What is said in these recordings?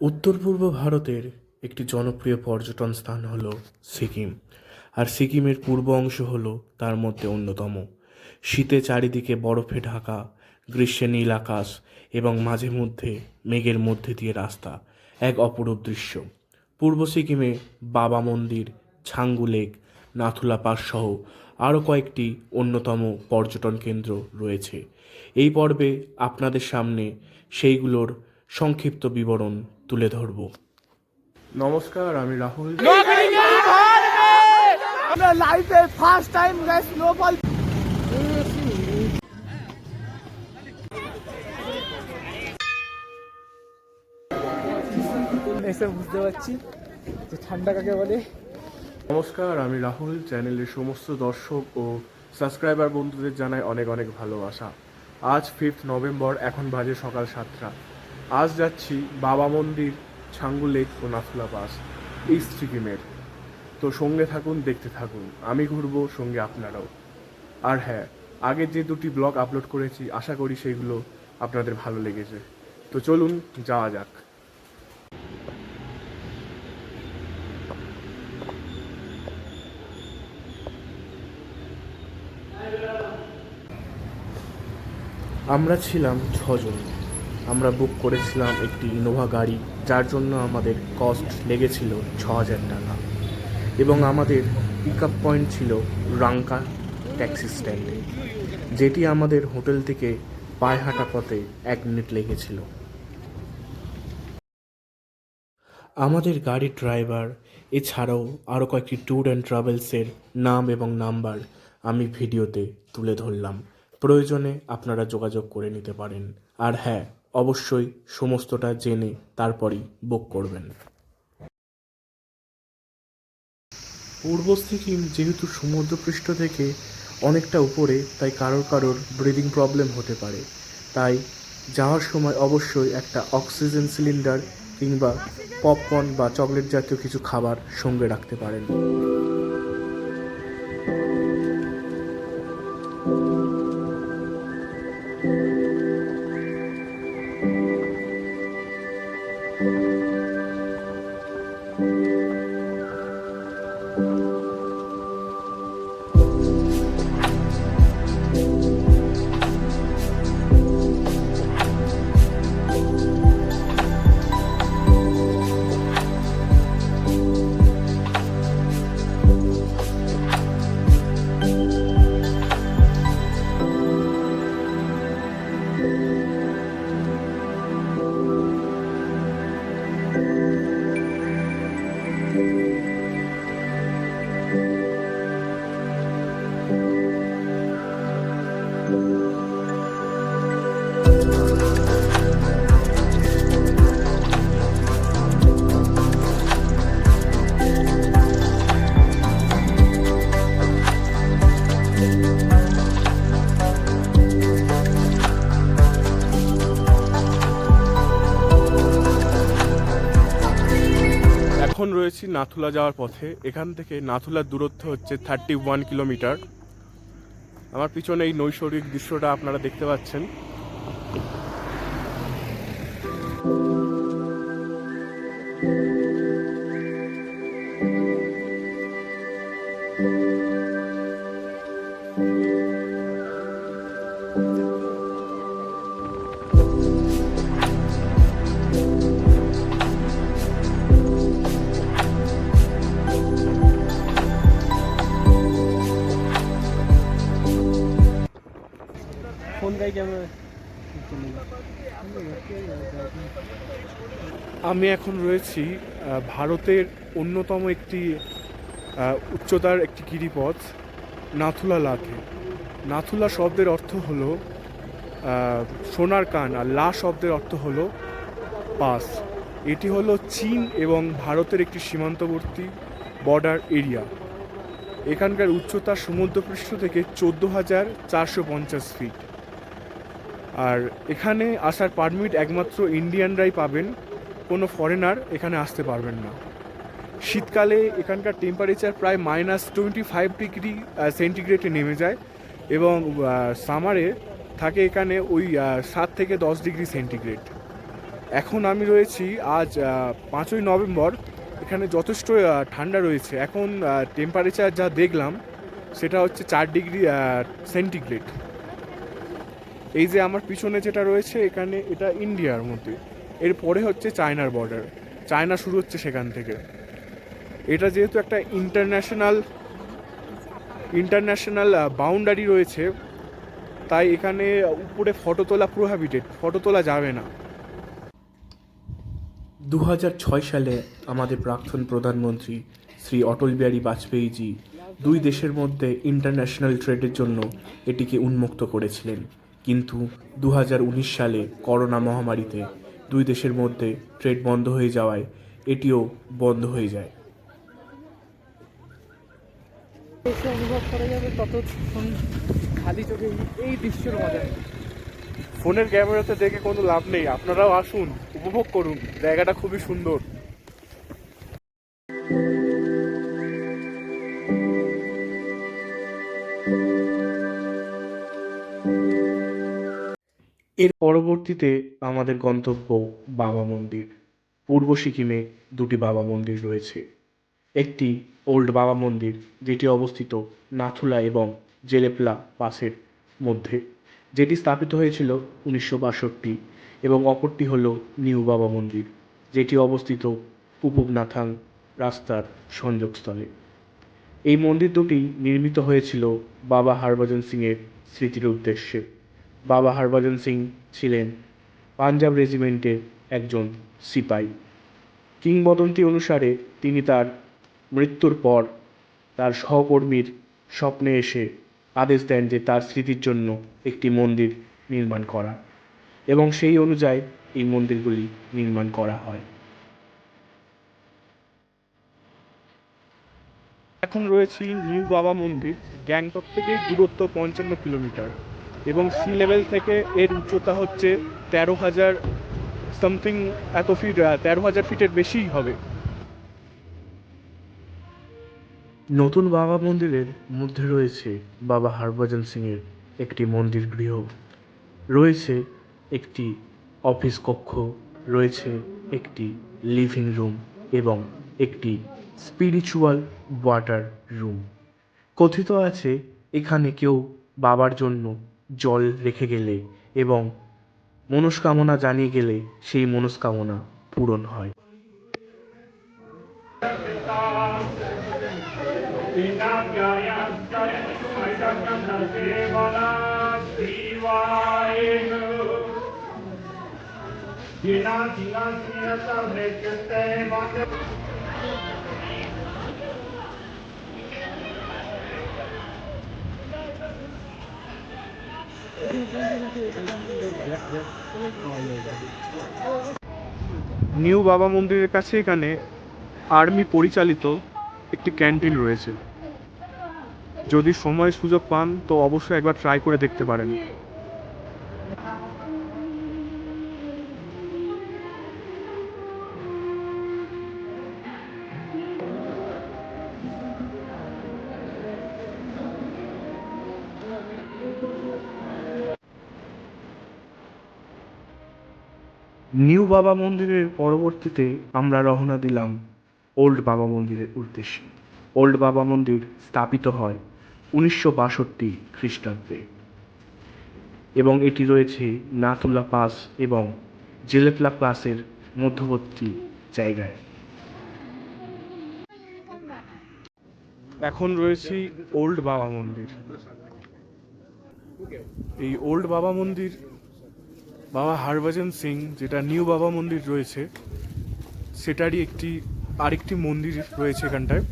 উত্তর পূর্ব ভারতের একটি জনপ্রিয় পর্যটন স্থান হল সিকিম। আর সিকিমের পূর্ব অংশ হল তার মধ্যে অন্যতম। শীতে চারিদিকে বরফে ঢাকা, গ্রীষ্মে নীল আকাশ এবং মাঝে মধ্যে মেঘের মধ্যে দিয়ে রাস্তা, এক অপরূপ দৃশ্য। পূর্ব সিকিমে বাবা মন্দির, ছাঙ্গু লেক, নাথুলা পাস সহ আরও কয়েকটি অন্যতম পর্যটন কেন্দ্র রয়েছে। এই পর্বে আপনাদের সামনে সেইগুলোর সংক্ষিপ্ত বিবরণ তুলে ধরব। নমস্কার আমি রাহুল। আমরা লাইফে ফার্স্ট টাইম এসে বুঝতে পারছি যে ঠান্ডা কাকে বলে। নমস্কার আমি রাহুল। চ্যানেলের সমস্ত দর্শক ও সাবস্ক্রাইবার বন্ধুদের জানাই অনেক অনেক ভালোবাসা। আজ ফিফথ নভেম্বর এখন বাজে সকাল সাতটা। আজ যাচ্ছি বাবা মন্দির, ছাঙ্গু লেক ও নাথুলা পাস ইস্ট সিকিমের তো সঙ্গে থাকুন, দেখতে থাকুন। আমি ঘুরবো, সঙ্গে আপনারাও। আর হ্যাঁ আগের যে দুটি ব্লগ আপলোড করেছি, আশা করি সেইগুলো আপনাদের ভালো লেগেছে। তো চলুন, যাওয়া যাক। আমরা ছিলাম ছজন। আমরা বুক করেছিলাম একটি ইনোভা গাড়ি, যার জন্য আমাদের কস্ট লেগেছিল ছ হাজার টাকা। এবং আমাদের পিক আপ পয়েন্ট ছিল রাঙ্কা ট্যাক্সি স্ট্যান্ডে যেটি আমাদের হোটেল থেকে পায়ে হাঁটা পথে এক মিনিট লেগেছিল। আমাদের গাড়ির ড্রাইভার এছাড়াও আরও কয়েকটি ট্যুর অ্যান্ড ট্রাভেলসের নাম এবং নাম্বার আমি ভিডিওতে তুলে ধরলাম। প্রয়োজনে আপনারা যোগাযোগ করে নিতে পারেন। আর হ্যাঁ অবশ্যই সমস্তটা জেনে তারপরই বুক করবেন। পূর্ব সিকিম যেহেতু সমুদ্রপৃষ্ঠ থেকে অনেকটা উপরে, তাই কারোর কারোর ব্রিদিং প্রবলেম হতে পারে। তাই যাওয়ার সময় অবশ্যই একটা অক্সিজেন সিলিন্ডার কিংবা পপকর্ন বা চকলেট জাতীয় কিছু খাবার সঙ্গে রাখতে পারেন। এখন নাথুলা যাওয়ার পথে। এখান থেকে নাথুলার দূরত্ব হচ্ছে থার্টি ওয়ান কিলোমিটার আমার পিছনে এই নৈসর্গিক দৃশ্যটা আপনারা দেখতে পাচ্ছেন। ফোন আমি এখন রয়েছি ভারতের অন্যতম একটি উচ্চতার একটি গিরিপথ, নাথুলা লাখে নাথুলা শব্দের অর্থ হলো সোনার কান, আর লা শব্দের অর্থ হলো পাস। এটি হলো চীন এবং ভারতের একটি সীমান্তবর্তী বর্ডার এরিয়া। এখানকার উচ্চতা সমুদ্রপৃষ্ঠ থেকে চোদ্দ হাজার চারশো পঞ্চাশ ফিট। আর এখানে আসার পারমিট একমাত্র ইন্ডিয়ানরাই পাবেন কোনো ফরেনার এখানে আসতে পারবেন না। শীতকালে এখানকার টেম্পারেচার প্রায় মাইনাস টোয়েন্টি ফাইভ ডিগ্রি সেন্টিগ্রেডে নেমে যায় এবং সামারে থাকে এখানে ওই সাত থেকে দশ ডিগ্রি সেন্টিগ্রেড এখন আমি রয়েছি আজ পাঁচই নভেম্বর, এখানে যথেষ্ট ঠান্ডা রয়েছে। এখন টেম্পারেচার যা দেখলাম, সেটা হচ্ছে চার ডিগ্রি সেন্টিগ্রেড এই যে আমার পিছনে যেটা রয়েছে, এখানে এটা ইন্ডিয়ার মধ্যে। এরপরে হচ্ছে চায়নার বর্ডার চায়না শুরু হচ্ছে সেখান থেকে। এটা যেহেতু একটা ইন্টারন্যাশনাল ইন্টারন্যাশনাল বাউন্ডারি রয়েছে, তাই এখানে উপরে ফটো তোলা প্রোহাবিটেড ফটো তোলা যাবে না। দু সালে আমাদের প্রাক্তন প্রধানমন্ত্রী শ্রী অটল বিহারী বাজপেয়ীজি দুই দেশের মধ্যে ইন্টারন্যাশনাল ট্রেডের জন্য এটিকে উন্মুক্ত করেছিলেন। কিন্তু দু হাজার উনিশ সালে করোনা মহামারীতে দুই দেশের মধ্যে ট্রেড বন্ধ হয়ে যাওয়ায় এটিও বন্ধ হয়ে যায়। অনুভব করা যাবে ততক্ষণ খালি চোখে এই- এই দৃশ্যের মজা। ফোনের ক্যামেরাতে দেখে কোনো লাভ নেই। আপনারাও আসুন উপভোগ করুন। জায়গাটা খুবই সুন্দর। এর পরবর্তীতে আমাদের গন্তব্য বাবা মন্দির। পূর্ব সিকিমে দুটি বাবা মন্দির রয়েছে। একটি ওল্ড বাবা মন্দির, যেটি অবস্থিত নাথুলা এবং জেলেপলা পাসের মধ্যে। যেটি স্থাপিত হয়েছিল উনিশশো বাষট্টি এবং অপরটি হল নিউ বাবা মন্দির, যেটি অবস্থিত পুপুবনাথাং রাস্তার সংযোগস্থলে। এই মন্দির দুটি নির্মিত হয়েছিল বাবা হরভজন সিংয়ের স্মৃতির উদ্দেশ্যে। বাবা হরভজন সিং ছিলেন পাঞ্জাব রেজিমেন্টের একজন সিপাই। কিংবদন্তি অনুসারে তিনি তার মৃত্যুর পর তার সহকর্মীর স্বপ্নে এসে আদেশ দেন যে তার স্মৃতির জন্য একটি মন্দির নির্মাণ করা এবং সেই অনুযায়ী এই মন্দিরগুলি নির্মাণ করা হয়। এখন রয়েছি নিউ বাবা মন্দির, গ্যাংটক থেকে দূরত্ব পঞ্চান্ন কিলোমিটার। এবং সি লেভেল থেকে এর উচ্চতা হচ্ছে তেরো হাজার সামথিং এত ফিট তেরো হাজার ফিটের বেশিই হবে। নতুন বাবা মন্দিরের মধ্যে রয়েছে বাবা হরভজন সিংয়ের একটি মন্দির গৃহ। রয়েছে একটি অফিস কক্ষ, রয়েছে একটি লিভিং রুম এবং একটি স্পিরিচুয়াল ওয়াটার রুম কথিত আছে, এখানে কেউ বাবার জন্য জল রেখে গেলে এবং মনস্কামনা জানিয়ে গেলে সেই মনস্কামনা পূরণ হয় নিউ বাবা মন্দিরের কাছে এখানে আর্মি পরিচালিত একটি ক্যান্টিন রয়েছে। যদি সময় সুযোগ পান, তো অবশ্যই একবার ট্রাই করে দেখতে পারেন। নিউ বাবা মন্দিরের পরবর্তীতে আমরা রওনা দিলাম ওল্ড বাবা মন্দিরের উদ্দেশ্যে। ওল্ড বাবা মন্দির স্থাপিত হয় উনিশশো বাষট্টি খ্রিস্টাব্দে এবং এটি রয়েছে নাথুলা পাস এবং জেলেপলা পাসের মধ্যবর্তী জায়গায়। এখন রয়েছে ওল্ড বাবা মন্দির। এই ওল্ড বাবা মন্দির বাবা হরভজন সিং, যেটা নিউ বাবা মন্দির রয়েছে, সেটারই একটি, আরেকটি মন্দির রয়েছে এখানটায়।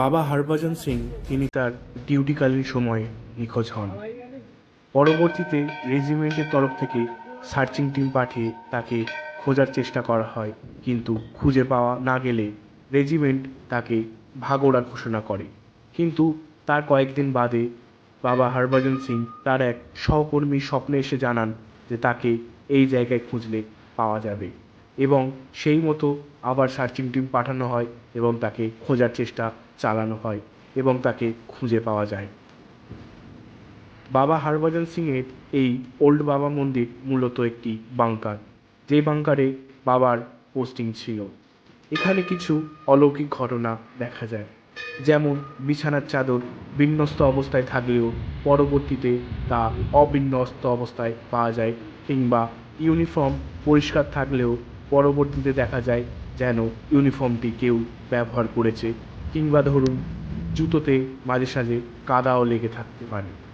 বাবা হরভজন সিং, তিনি তার ডিউটিকালীন সময়ে নিখোঁজ হন। পরবর্তীতে রেজিমেন্টের তরফ থেকে সার্চিং টিম পাঠিয়ে তাকে খোঁজার চেষ্টা করা হয়, কিন্তু খুঁজে পাওয়া না গেলে রেজিমেন্ট তাকে ভাগোড়া ঘোষণা করে। কিন্তু তার কয়েকদিন বাদে বাবা হরভজন সিং তার এক সহকর্মী স্বপ্নে এসে জানান যে তাকে এই জায়গায় খুঁজলে পাওয়া যাবে এবং সেই মতো আবার সার্চিং টিম পাঠানো হয় এবং তাকে খোঁজার চেষ্টা চালানো হয় এবং তাকে খুঁজে পাওয়া যায়। বাবা হরভজন সিংয়ের এই ওল্ড বাবা মন্দির মূলত একটি বাংকার, যে বাংকারে বাবার পোস্টিং ছিল। এখানে কিছু অলৌকিক ঘটনা দেখা যায়। যেমন বিছানার চাদর বিন্যস্ত অবস্থায় থাকলেও পরবর্তীতে তা অবিন্যস্ত অবস্থায় পাওয়া যায় কিংবা ইউনিফর্ম পরিষ্কার থাকলেও পরবর্তীতে দেখা যায় যেন ইউনিফর্মটি কেউ ব্যবহার করেছে কিংবা ধরুন জুতোতে মাঝে সাঝে কাদাও লেগে থাকতে পারে।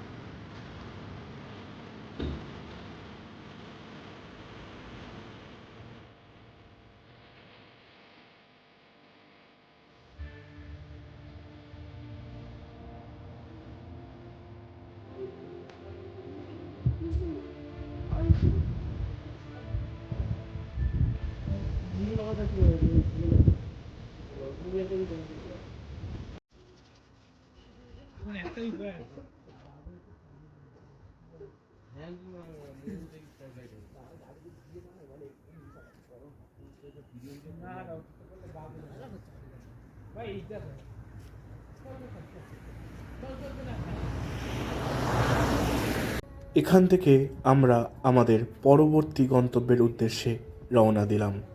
এখান থেকে আমরা আমাদের পরবর্তী গন্তব্যের উদ্দেশ্যে রওনা দিলাম।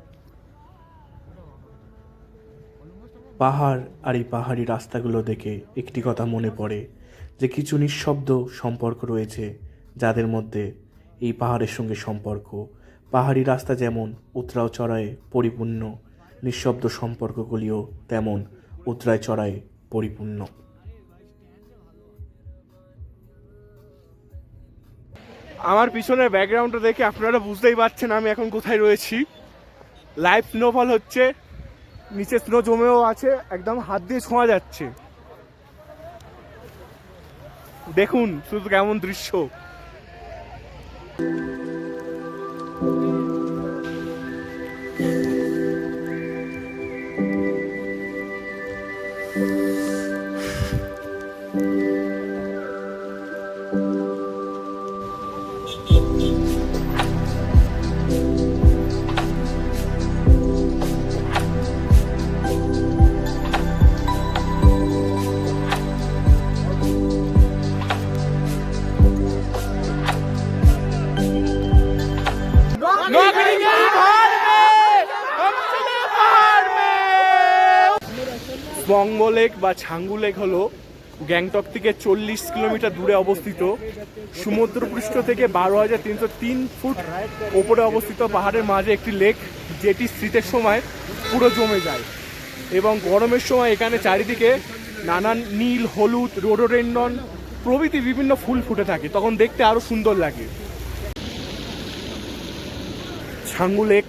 পাহাড় আর এই পাহাড়ি রাস্তাগুলো দেখে একটি কথা মনে পড়ে যে কিছু নিঃশব্দ সম্পর্ক রয়েছে যাদের মধ্যে এই পাহাড়ের সঙ্গে সম্পর্ক। পাহাড়ি রাস্তা যেমন উতরাও চড়ায়ে পরিপূর্ণ, নিঃশব্দ সম্পর্কগুলিও তেমন উতরায় চড়ায়ে পরিপূর্ণ। আমার পিছনের ব্যাকগ্রাউন্ডটা দেখে আপনারা বুঝতেই পারছেন আমি এখন কোথায় রয়েছি। লাইভ স্নোফল হচ্ছে নিচে স্নো জমেও আছে একদম হাত দিয়ে ছোঁয়া যাচ্ছে। দেখুন শুধু কেমন দৃশ্য। বঙ্গ লেক বা ছাঙ্গু লেক হলো গ্যাংটক থেকে চল্লিশ কিলোমিটার দূরে অবস্থিত। সমুদ্রপৃষ্ঠ থেকে বারো হাজার তিনশো তিন ফুট ওপরে অবস্থিত পাহাড়ের মাঝে একটি লেক, যেটি শীতের সময় পুরো জমে যায় এবং গরমের সময় এখানে চারিদিকে নানান নীল, হলুদ, রোডোরেন্ডন প্রভৃতি বিভিন্ন ফুল ফুটে থাকে। তখন দেখতে আরও সুন্দর লাগে। ছাঙ্গু লেক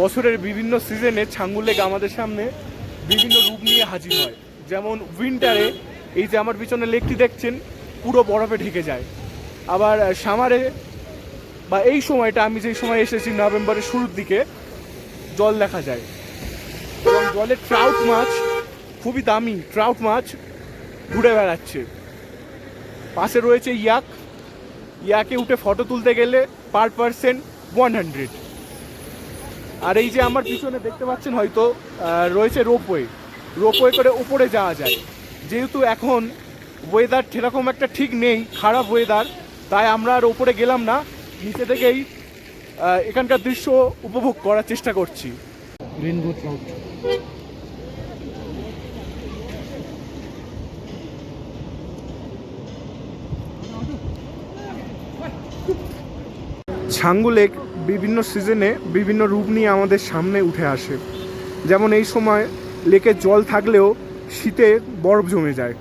বছরের বিভিন্ন সিজনে ছাঙ্গু লেক আমাদের সামনে বিভিন্ন রূপ নিয়ে হাজির হয়। যেমন উইন্টারে এই যে আমার পিছনে লেকটি দেখছেন, পুরো বরফে ঢেকে যায়। আবার সামারে বা এই সময়টা আমি যেই সময় এসেছি নভেম্বরের শুরুর দিকে, জল দেখা যায়। এবং জলে ট্রাউট মাছ খুবই দামি ট্রাউট মাছ ঘুরে বেড়াচ্ছে। পাশে রয়েছে ইয়াক ইয়াকে উঠে ফটো তুলতে গেলে পার পার্সেন্ট ওয়ান হান্ড্রেড আর এই যে আমার পিছনে দেখতে পাচ্ছেন হয়তো রয়েছে রোপওয়ে। রোপওয়ে করে উপরে যাওয়া যায়। যেহেতু এখন ওয়েদার সেরকম একটা ঠিক নেই খারাপ ওয়েদার তাই আমরা আর ওপরে গেলাম না। নিচে থেকেই এখানকার দৃশ্য উপভোগ করার চেষ্টা করছি। ছাঙ্গু লেক বিভিন্ন সিজনে বিভিন্ন রূপ নিয়ে আমাদের সামনে উঠে আসে। যেমন এই সময় লেকের জল থাকলেও শীতে বরফ জমে যায়।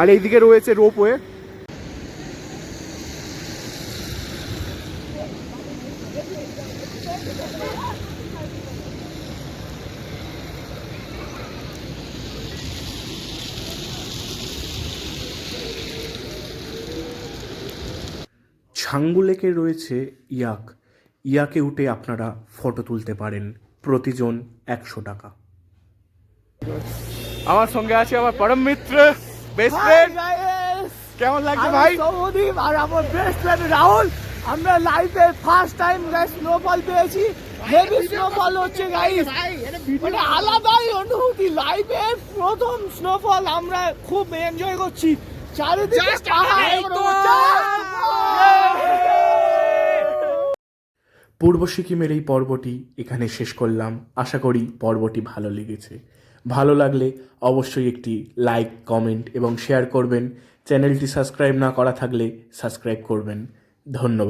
আর এইদিকে রয়েছে রোপওয়ে। ছাঙ্গু লেকে রয়েছে ইয়াক। ইয়াকে উঠে আপনারা ফটো তুলতে পারেন। প্রতিজন একশো টাকা। আমার সঙ্গে আছে আমার পরম মিত্র বেস্ট ফ্রেন্ড কেমন লাগছে ভাই? সৌদীপ আর আমার বেস্ট ফ্রেন্ড রাহুল। আমরা লাইফে ফার্স্ট টাইম স্নোফল পেয়েছি। হেভি স্নোফল হচ্ছে গাইস মানে আলাদাই অনুভূতি। লাইফে প্রথম স্নোফল আমরা খুব এনজয় করছি। চারিদিকে পাহাড়। পূর্ব সিকিমের এই পর্বটি এখানে শেষ করলাম। আশা করি পর্বটি ভালো লেগেছে। ভালো লাগলে অবশ্যই একটি লাইক, কমেন্ট এবং শেয়ার করবেন। চ্যানেলটি সাবস্ক্রাইব না করা থাকলে সাবস্ক্রাইব করবেন। ধন্যবাদ।